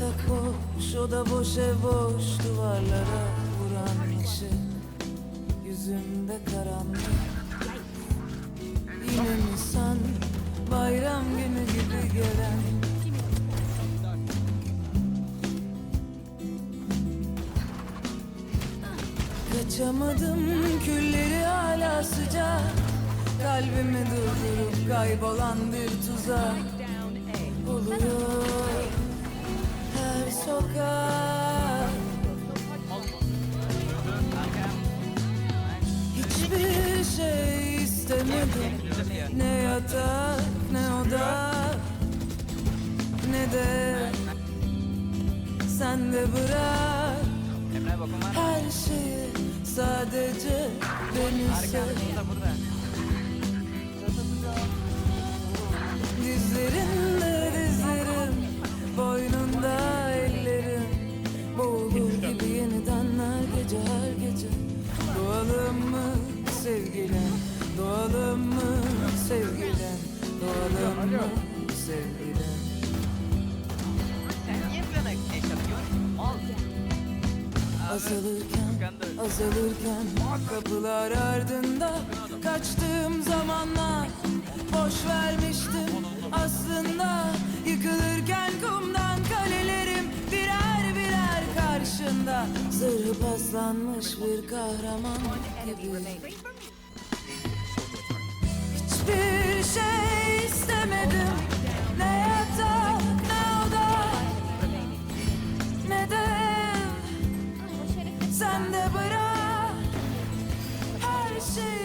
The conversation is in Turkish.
boş o da boş boş duvarlara vuran ışık Yüzümde karanlık. Yine mi sen bayram günü gibi gelen. Kaçamadım külleri hala sıcak. Kalbimi durdurup kaybolan bir tuzak Oluyor istemedim. Ne yatak ne oda Ne de sen de bırak. Her şeyi sadece beni sev Azalırken, azalırken. Kapılar ardında Kaçtığım zamanlar Boş vermiştim. Aslında Yıkılırken kumdan kalelerim Birer birer karşında. Zırhı paslanmış bir kahraman gibi sen de bırak. Her şeyi